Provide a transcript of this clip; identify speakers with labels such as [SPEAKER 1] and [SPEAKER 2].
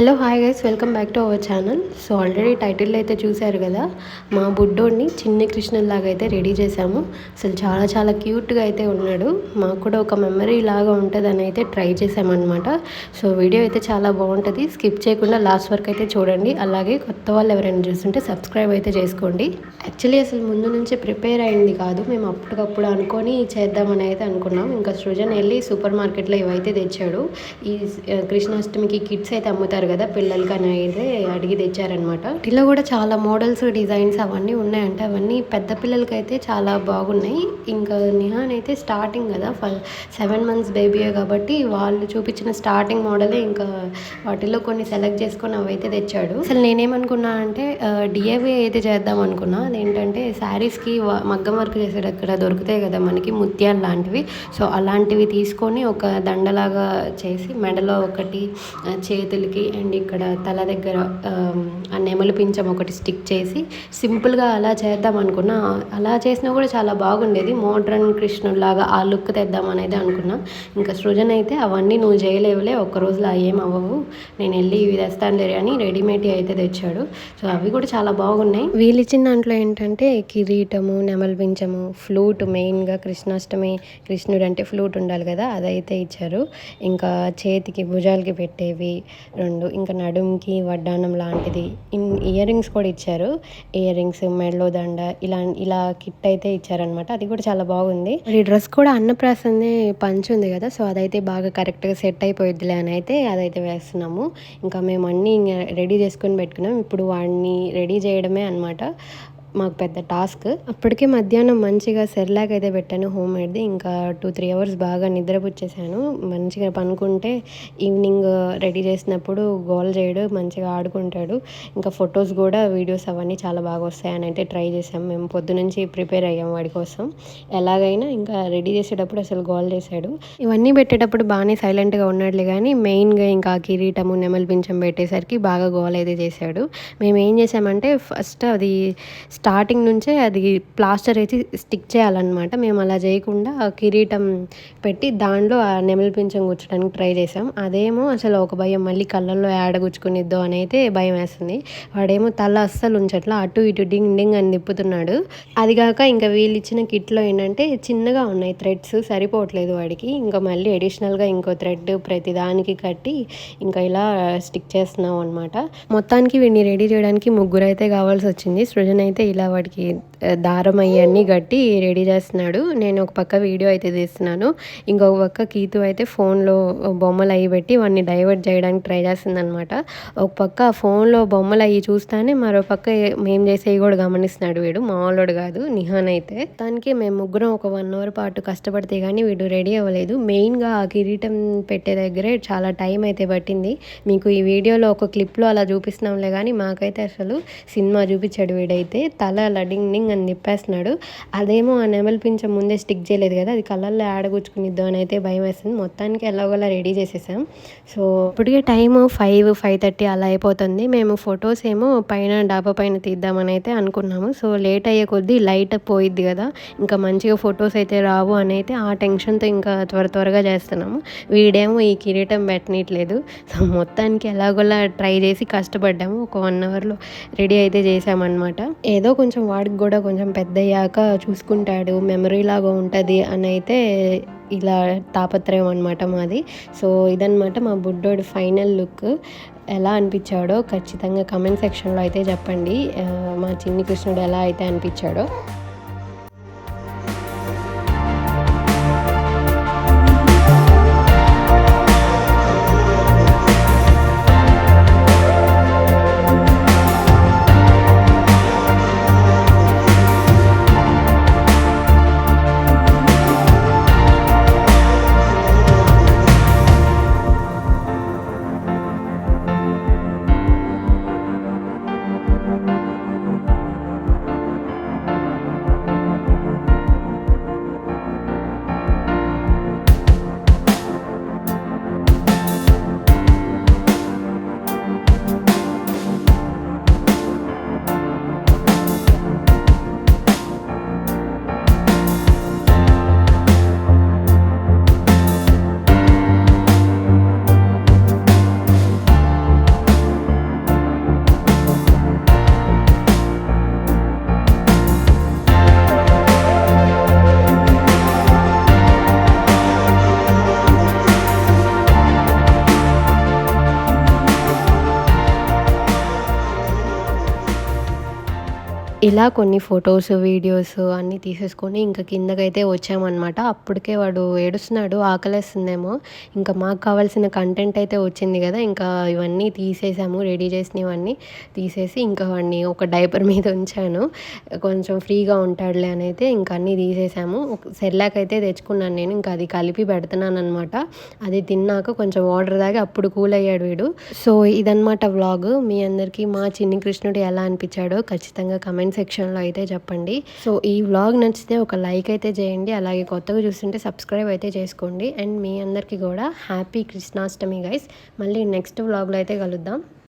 [SPEAKER 1] Hello hi guys welcome back to our channel so already title అయితే చూశారు కదా మా బుడ్డోడిని చిన్ని కృష్ణుల్లాగా అయితే రెడీ చేశాము. అసలు చాలా చాలా క్యూట్గా అయితే ఉన్నాడు. మాకు కూడా ఒక మెమరీ లాగా ఉంటుందని అయితే ట్రై చేసామన్నమాట సో వీడియో అయితే చాలా బాగుంటుంది. స్కిప్ చేయకుండా లాస్ట్ వరకు అయితే చూడండి. అలాగే కొత్త వాళ్ళు ఎవరైనా చూస్తుంటే సబ్స్క్రైబ్ అయితే చేసుకోండి. యాక్చువల్లీ అసలు ముందు నుంచే ప్రిపేర్ అయింది కాదు. మేము అప్పటికప్పుడు అనుకొని చేద్దామని అయితే అనుకున్నాం. ఇంకా సృజన్ వెళ్ళి సూపర్ మార్కెట్లో ఇవైతే తెచ్చాడు. ఈ కృష్ణాష్టమికి కిట్స్ అయితే అమ్ముతారు కదా పిల్లలకి అని అయితే అడిగి తెచ్చారనమాట. ఇలా కూడా చాలా మోడల్స్ డిజైన్స్ అవన్నీ ఉన్నాయంటే. అవన్నీ పెద్ద పిల్లలకి అయితే చాలా బాగున్నాయి. ఇంకా నిహాన్ అయితే స్టార్టింగ్ కదా సెవెన్ మంత్స్ బేబీయే కాబట్టి వాళ్ళు చూపించిన స్టార్టింగ్ మోడలే ఇంకా వాటిలో కొన్ని సెలెక్ట్ చేసుకొని అవైతే తెచ్చాడు. అసలు నేనేమనుకున్నా అంటే డిఏవి అయితే చేద్దాం అనుకున్నా. అదేంటంటే శారీస్కి మగ్గం వర్క్ చేసేటక్కడ దొరుకుతాయి కదా మనకి ముత్యాలు లాంటివి. సో అలాంటివి తీసుకొని ఒక దండలాగా చేసి మెడలో ఒకటి చేతులకి అండ్ ఇక్కడ తల దగ్గర ఆ నెమలి పించం ఒకటి స్టిక్ చేసి సింపుల్గా అలా చేద్దాం అనుకున్నా. అలా చేసినా కూడా చాలా బాగుండేది. మోడ్రన్ కృష్ణుడిలాగా ఆ లుక్ తెద్దాం అనేది అనుకున్నా. ఇంకా సృజన్ అయితే అవన్నీ నువ్వు చేయలేవులే ఒక్క రోజులో ఏం అవ్వవు. నేను వెళ్ళి ఇవి తెస్తానులే అని రెడీమేడ్ అయితే తెచ్చాడు. సో అవి కూడా చాలా బాగున్నాయి. వీళ్ళు ఇచ్చిన దాంట్లో ఏంటంటే కిరీటము నెమలి పించము ఫ్లూట్ మెయిన్గా కృష్ణాష్టమి కృష్ణుడు అంటే ఫ్లూట్ ఉండాలి కదా అదైతే ఇచ్చారు. ఇంకా చేతికి భుజాలకి పెట్టేవి రెండు ఇంకా నడుంకి వడ్డానం లాంటిది ఇన్ ఇయర్ రింగ్స్ కూడా ఇచ్చారు. ఇయర్ రింగ్స్ మెడలో దండ ఇలా ఇలా కిట్ అయితే ఇచ్చారనమాట అది కూడా చాలా బాగుంది. ఈ డ్రెస్ కూడా అన్నప్రాసనే పంచ్ ఉంది కదా సో అదైతే బాగా కరెక్ట్గా సెట్ అయిపోయిద్దిలే అని అయితే అదైతే వేస్తున్నాము. ఇంకా మేము అన్నీ రెడీ చేసుకొని పెట్టుకున్నాం. ఇప్పుడు వాడిని రెడీ చేయడమే అనమాట మాకు పెద్ద టాస్క్. అప్పటికే మధ్యాహ్నం మంచిగా సెర్లాక్ అయితే పెట్టాను హోమ్ మేడ్ది ఇంకా టూ త్రీ అవర్స్ బాగా నిద్రపుచ్చేసాను. మంచిగా పనుకుంటే ఈవినింగ్ రెడీ చేసినప్పుడు గోల్ చేయడు మంచిగా ఆడుకుంటాడు. ఇంకా ఫొటోస్ కూడా వీడియోస్ అవన్నీ చాలా బాగా వస్తాయని అయితే ట్రై చేసాం మేము పొద్దు నుంచి ప్రిపేర్ అయ్యాం వాడి కోసం. ఎలాగైనా ఇంకా రెడీ చేసేటప్పుడు అసలు గోల్ చేశాడు. ఇవన్నీ పెట్టేటప్పుడు బాగానే సైలెంట్గా ఉన్నాడులే కానీ మెయిన్గా ఇంకా కిరీటము నెమలి పింఛం పెట్టేసరికి బాగా గోల్ అయితే చేశాడు. మేము ఏం చేసామంటే ఫస్ట్ అది స్టార్టింగ్ నుంచే అది ప్లాస్టర్ వేసి స్టిక్ చేయాలన్నమాట. మేము అలా చేయకుండా కిరీటం పెట్టి దాంట్లో ఆ నెమలి పింఛం గుచ్చడానికి ట్రై చేసాం అదేమో అసలు ఒక భయం మళ్ళీ కళ్ళల్లో ఏడగుచ్చుకునిద్దో అని అయితే భయం వేస్తుంది. వాడేమో తల అస్సలు ఉంచట్లా అటు ఇటు డింగ్ డింగ్ అని నిప్పుతున్నాడు అది కాక ఇంకా వీళ్ళు ఇచ్చిన కిట్లో ఏంటంటే చిన్నగా ఉన్నాయి థ్రెడ్స్ సరిపోవట్లేదు వాడికి. ఇంకా మళ్ళీ అడిషనల్గా ఇంకో థ్రెడ్ ప్రతి దానికి కట్టి ఇంకా ఇలా స్టిక్ చేస్తున్నాం అనమాట మొత్తానికి వీడిని రెడీ చేయడానికి ముగ్గురు అయితే కావాల్సి వచ్చింది. సృజన్ అయితే ఇలా వాడికి దారం అయ్యన్నీ కట్టి రెడీ చేస్తున్నాడు. నేను ఒక పక్క వీడియో అయితే తీస్తున్నాను. ఇంకొక పక్క కీతు అయితే ఫోన్లో బొమ్మలు అవి పెట్టి వాడిని డైవర్ట్ చేయడానికి ట్రై చేస్తుందనమాట ఒక పక్క ఫోన్లో బొమ్మలు అవి చూస్తానే మరో పక్క మేము చేసేవి కూడా గమనిస్తున్నాడు వీడు. మామూలుడు కాదు నిహాన్ అయితే. దానికి మేము ముగ్గురం ఒక వన్ అవర్ పాటు కష్టపడితే కానీ వీడు రెడీ అవ్వలేదు. మెయిన్గా ఆ కిరీటం పెట్టే దగ్గరే చాలా టైం అయితే పట్టింది. మీకు ఈ వీడియోలో ఒక క్లిప్లో అలా చూపిస్తున్నాంలే కానీ మాకైతే అసలు సినిమా చూపించాడు వీడైతే. తల అలా డింగ్ అని చెప్పేస్తున్నాడు అదేమో ఆ నెమలి పింఛం ముందే స్టిక్ చేయలేదు కదా అది కళ్ళల్లో ఆడగుచ్చుకునిద్దాం అని అయితే భయం వేస్తుంది. మొత్తానికి ఎలాగోలా రెడీ చేసేసాం. సో ఇప్పటికే టైం ఫైవ్ ఫైవ్ థర్టీ అలా అయిపోతుంది. మేము ఫొటోస్ ఏమో పైన డాబా పైన తీద్దామని అయితే అనుకున్నాము. సో లేట్ అయ్యే కొద్దీ లైట్ పోయిద్ది కదా ఇంకా మంచిగా ఫొటోస్ అయితే రావు అని అయితే ఆ టెన్షన్తో ఇంకా త్వర త్వరగా చేస్తున్నాము. వీడేమో ఈ కిరీటం పెట్టనీయట్లేదు సో మొత్తానికి ఎలాగోలా ట్రై చేసి కష్టపడ్డాము. ఒక వన్ అవర్లో రెడీ అయితే చేసామన్నమాట ఏదో కొంచెం వాడికి కూడా కొంచెం పెద్ద అయ్యాక చూసుకుంటాడు. మెమరీ లాగా ఉంటుంది అని అయితే ఇలా తాపత్రయం అనమాట మాది. సో ఇదన్నమాట మా బుడ్డోడు ఫైనల్ లుక్. ఎలా అనిపించాడో ఖచ్చితంగా కమెంట్ సెక్షన్లో అయితే చెప్పండి. మా చిన్ని కృష్ణుడు ఎలా అయితే అనిపించాడో. ఇలా కొన్ని ఫొటోస్ వీడియోస్ అన్నీ తీసేసుకొని ఇంకా కిందకైతే వచ్చామన్నమాట. అప్పటికే వాడు ఏడుస్తున్నాడు ఆకలేస్తుందేమో. ఇంకా మాకు కావాల్సిన కంటెంట్ అయితే వచ్చింది కదా ఇంకా ఇవన్నీ తీసేసాము రెడీ చేసినవన్నీ తీసేసి ఇంకా వాడిని ఒక డైపర్ మీద ఉంచాను. కొంచెం ఫ్రీగా ఉంటాడులే అని అయితే ఇంకా అన్నీ తీసేసాము. సెర్లాక్ అయితే తెచ్చుకున్నాను నేను ఇంకా అది కలిపి పెడుతున్నాను అనమాట అది తిన్నాక కొంచెం వాటర్ తాగి అప్పుడు కూల్ అయ్యాడు వీడు. సో ఇదన్నమాట వ్లాగ్ మీ అందరికీ మా చిన్ని కృష్ణుడు ఎలా అనిపించాడో ఖచ్చితంగా కమెంట్ కామెంట్ సెక్షన్లో అయితే చెప్పండి. సో ఈ వ్లాగ్ నచ్చితే ఒక లైక్ అయితే చేయండి. అలాగే కొత్తగా చూస్తుంటే సబ్స్క్రైబ్ అయితే చేసుకోండి. అండ్ మీ అందరికీ కూడా హ్యాపీ కృష్ణాష్టమి గైస్ మళ్ళీ నెక్స్ట్ వ్లాగ్లో అయితే కలుద్దాం.